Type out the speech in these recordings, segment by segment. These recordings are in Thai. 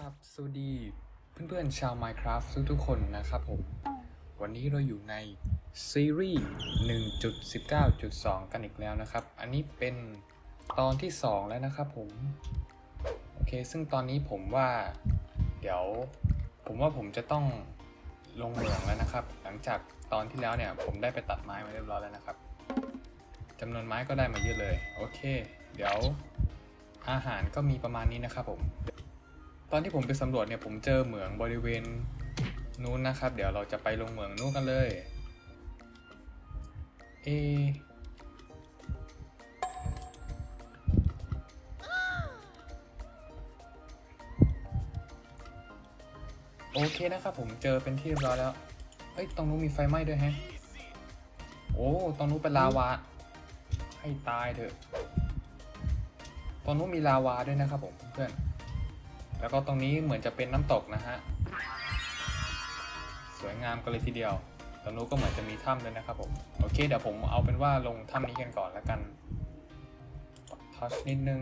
รับสวัสดีเพื่อนๆชาว Minecraft ทุกๆคนนะครับผม วันนี้เราอยู่ในซีรีส์ 1.19.2 กันอีกแล้วนะครับ อันนี้เป็นตอนที่ 2 แล้วนะครับผม โอเค ซึ่งตอนนี้ผมว่า เดี๋ยวผมว่าผมจะต้องลงเหมืองแล้วนะครับ หลังจากตอนที่แล้วเนี่ย ผมได้ไปตัดไม้มาเรียบร้อยแล้วนะครับจำนวนไม้ก็ได้มาเยอะเลย โอเค เดี๋ยวอาหารก็มีประมาณนี้นะครับผม ตอนที่ผมไปสำรวจเนี่ยผมเจอเหมืองบริเวณนู้นนะครับ เดี๋ยวเราจะไปลงเหมืองนู้นกันเลยเอโอเคนะครับผมเจอเป็นที่เรียบร้อยแล้วเฮ้ยตรงนู้นมีไฟไหม้ด้วยแฮะ โอ้ตรงนู้นเป็นลาวา ให้ตายเถอะ ตรงนู้นมีลาวาด้วยนะครับผมเพื่อน แล้วก็ตรงนี้เหมือนจะเป็นน้ำตกนะฮะ สวยงามกันเลยทีเดียวตรงนู้นก็เหมือนจะมีถ้ำด้วยนะครับผม โอเค เดี๋ยวผมเอาเป็นว่าลงถ้ำนี้กันก่อนแล้วกันทัชนิดนึง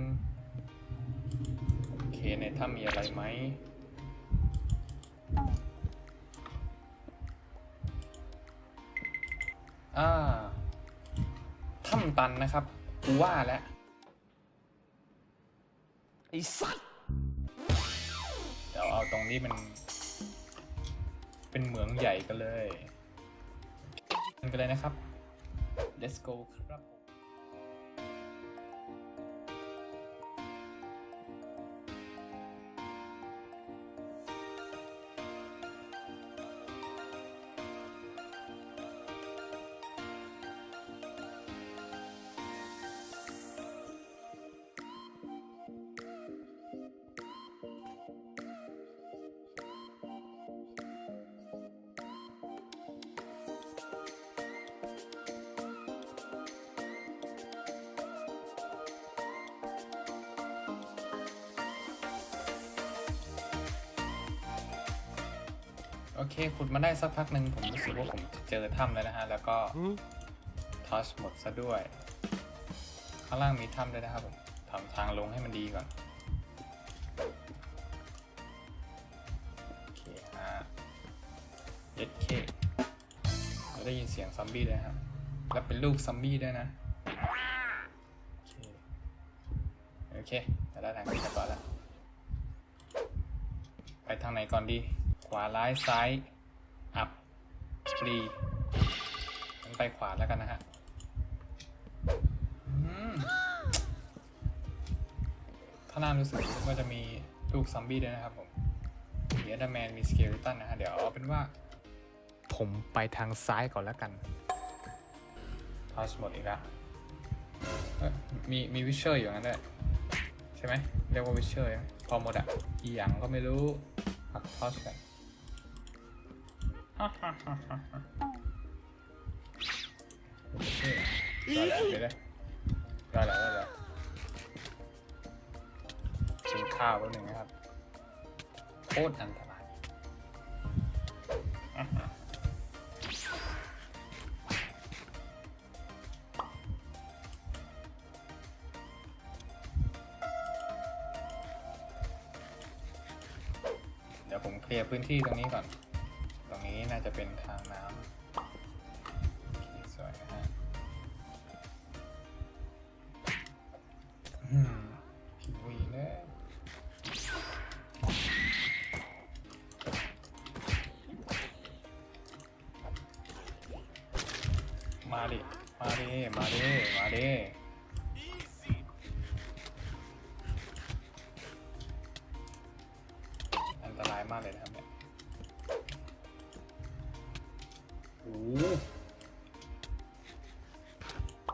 โอเค ในถ้ำมีอะไรไหมอ่าถ้ำตันนะครับ กูว่าแล้วไอ้สัตว์ เราเอาตรงนี้มัน เป็นเหมืองใหญ่กันเลยกันเลยนะครับ let's go ครับ เคขุดมาได้สักพักหนึ่งผมรู้สึกว่าผมเจอถ้ำแล้วนะฮะ แล้วก็ทัชหมดซะด้วย ข้างล่างมีถ้ำด้วยนะครับผมทำทางลงให้มันดีก่อนโอเคฮะเย็ดเคเราได้ยินเสียงซอมบี้เลยครับ แล้วเป็นลูกซอมบี้ด้วยนะ โอเคโอเคเราได้ทางนี้เรียบร้อยแล้วไปทางไหนก่อนดีข วาร้ายซ้ายอัพรีงั้นไปขวาแล้วกันนะฮะอืมข้างหน้ารู้สึกว่าจะมีลูกซอมบี้ด้วยนะครับผมเดียดแมนมีสเกลิตันนะฮะ เดี๋ยวเอาเป็นว่า ผมไปทางซ้ายก่อนแล้วกันทอชหมดอีกแล้วมีมีวิเชอร์อยู่งั้นด้วยใช่ไหมเรียกว่าวิเชอร์พอหมดอะอีหยังก็ไม่รู้ปักทอชกัน ฮ่าฮ่าฮ่าฮ่าได้แล้วได้แล้วได้แล้วกินข้าวแป๊บนึงนะครับโคตรอันตรายเดี๋ยวผมเคลียร์พื้นที่ตรงนี้ก่อน จะเป็นทางน้ำสวยนะฮะอืมผิวอีกแล้วมาดิ มาดิ มาดิ มาดิอันตรายมากเลยนะครับเนี่ย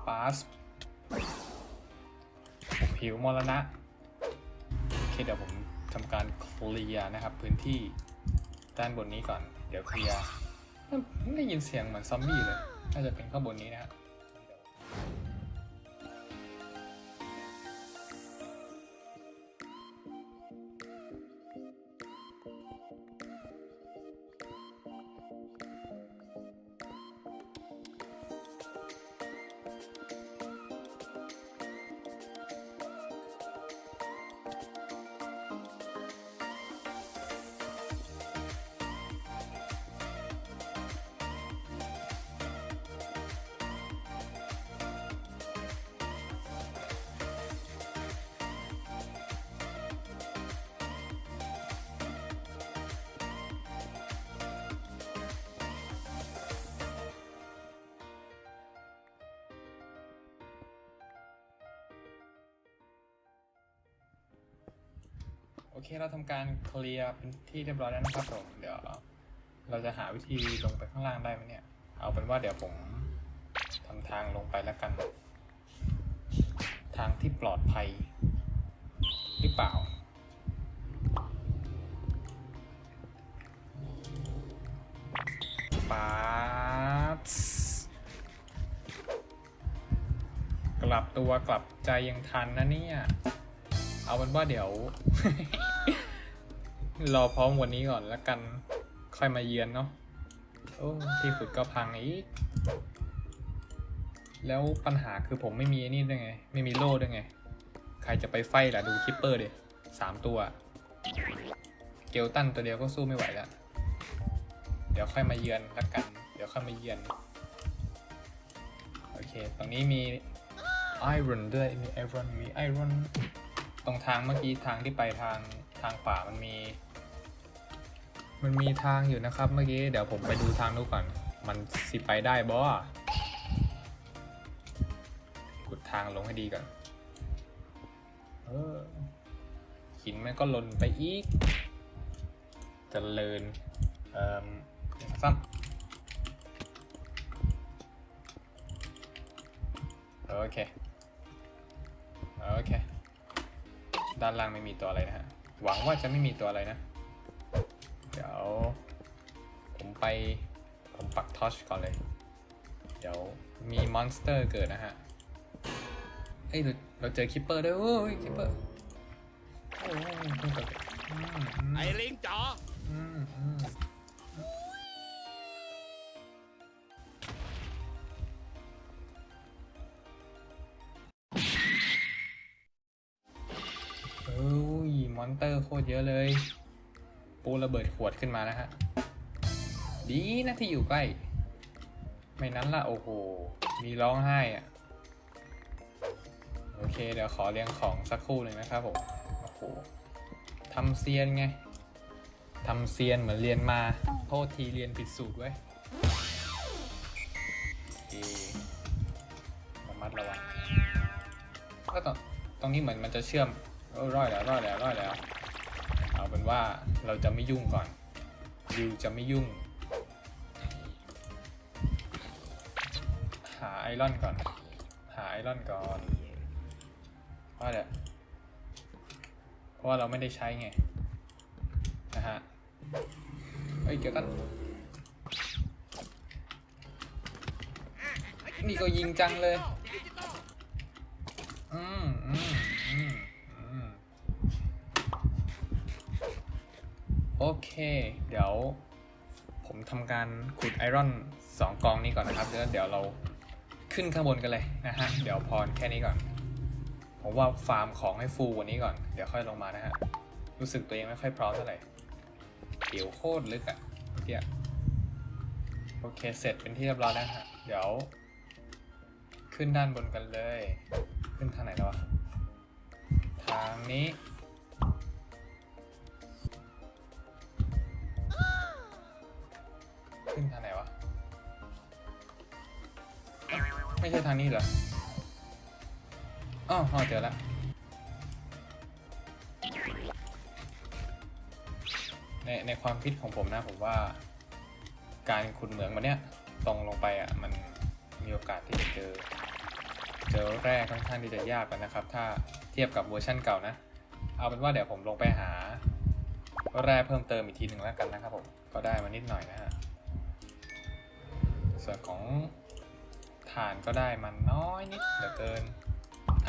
ปาสผิวมรณะ โอเคเดี๋ยวผมทำการเคลียร์นะครับ พื้นที่ด้านบนนี้ก่อน เดี๋ยวเคลียร์ไม่ได้ยินเสียงเหมือนซอมบี้เลย น่าจะเป็นข้างบนนี้นะฮะ เคเราทำการเคลียร์เป็นที่เรียบร้อยแล้วนะครับผมเดี๋ยวเราจะหาวิธีลงไปข้างล่างได้ไหมเนี่ย เอาเป็นว่าเดี๋ยวผมทำทางลงไปแล้วกัน ทางที่ปลอดภัย หรือเปล่า ปาดกลับตัวกลับใจยังทันนะเนี่ย เอาเป็นว่าเดี๋ยว รอพร้อมวันนี้ก่อนแล้วกันค่อยมาเยือนเนาะโอ้ที่ขุดก็พังอีก แล้วปัญหาคือผมไม่มีนี่ด้วยไง ไม่มีโล่ด้วยไง ใครจะไปไฟล่ะดูคิปเปอร์เดยสามตัว เกลตันตัวเดียวก็สู้ไม่ไหวแล้ว เดี๋ยวค่อยมาเยือนละกัน เดี๋ยวค่อยมาเยือน โอเค ตรงนี้มีไอรอนด้วย มีไอรอน มีไอรอน ตรงทางเมื่อกี้ทางที่ไปทางทางป่ามันมี มันมีทางอยู่นะครับเมื่อกี้เดี๋ยวผมไปดูทางนู้นก่อน มันสิไปได้บ่ขุดทางลงให้ดีก่อน เออหินมันก็หล่นไปอีกเจริญเอ่อซ้ำโอเค โอเค ด้านล่างไม่มีตัวอะไรนะฮะ หวังว่าจะไม่มีตัวอะไรนะ เดี๋ยว ผมไป ผมปักทอชก่อนเลย เดี๋ยวมีมอนสเตอร์เกิดนะฮะ เอ้ย เราเราเจอคิปเปอร์ด้วยโอ้ยคิปเปอร์โอ้ยเพิ่งเกิดอืมอืมไอ้ลิงจ๋ออืมอืมเอ้ยมอนเตอร์โคตรเยอะเลย ปูระเบิดขวดขึ้นมานะฮะ ดีนะที่อยู่ใกล้ ไม่นั้นละโอ้โห มีร้องไห้อะโอเค เดี๋ยวขอเรียงของสักครู่หนึ่งนะครับผม โอ้โหทำเซียนไงทำเซียนเหมือนเรียนมา โทษทีเรียนผิดสูตรไว้ยโอเคระมัดระวังก็ตรงตรงนี้เหมือนมันจะเชื่อมเออร้อยแล้วร้อยแล้วร้อยแล้ว นว่าเราจะไม่ยุ่งก่อนดิวจะไม่ยุ่ง หาไอรอนก่อน หาไอรอนก่อนว่าเดี๋ยวเพราะว่าเราไม่ได้ใช้ไง นะฮะเฮ้ยเกี่ยวกันนี่ก็ยิงจังเลย อืมอืมอืม โอเค เดี๋ยวผมทำการขุดไอรอนสองกองนี้ก่อนนะครับแล้วเดี๋ยวเราขึ้นข้างบนกันเลยนะฮะ เดี๋ยวพรแค่นี้ก่อน ผมว่าฟาร์มของให้ฟูกว่านี้ก่อน เดี๋ยวค่อยลงมานะฮะ รู้สึกตัวเองไม่ค่อยพร้อมเท่าไหร่เดี๋ยวโคตรลึกอะเมื่อกี้โอเค เสร็จเป็นที่เรียบร้อยแล้วฮะ เดี๋ยว ขึ้นด้านบนกันเลย ขึ้นทางไหนแล้ววะ ทางนี้ ไม่ใช่ทางนี้เหรออ๋อเจอแล้วในในความคิดของผมนะผมว่า การขุดเหมืองมันเนี้ยตรงลงไปอะมันมีโอกาสที่จะเจอ เจอแร่ค่อนข้างที่จะยากกันนะครับ ถ้าเทียบกับเวอร์ชั่นเก่านะ เอาเป็นว่าเดี๋ยวผมลงไปหา แร่เพิ่มเติมอีกทีหนึ่งแล้วกันนะครับผมก็ได้มานิดหน่อยนะฮะส่วนของ ฐานก็ได้มันน้อยนิดเหลือเกิน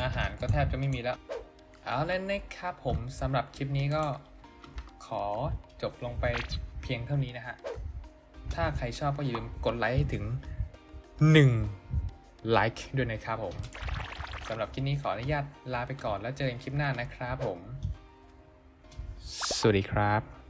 อาหารก็แทบจะไม่มีแล้ว เอาแล้วนะครับผมสำหรับคลิปนี้ก็ขอจบลงไปเพียงเท่านี้นะฮะ ถ้าใครชอบก็อย่าลืมกดไลค์ให้ถึง 1 ไลค์ด้วยนะครับผมสำหรับคลิปนี้ขออนุญาตลาไปก่อนแล้วเจอกันคลิปหน้านะครับผม สวัสดีครับ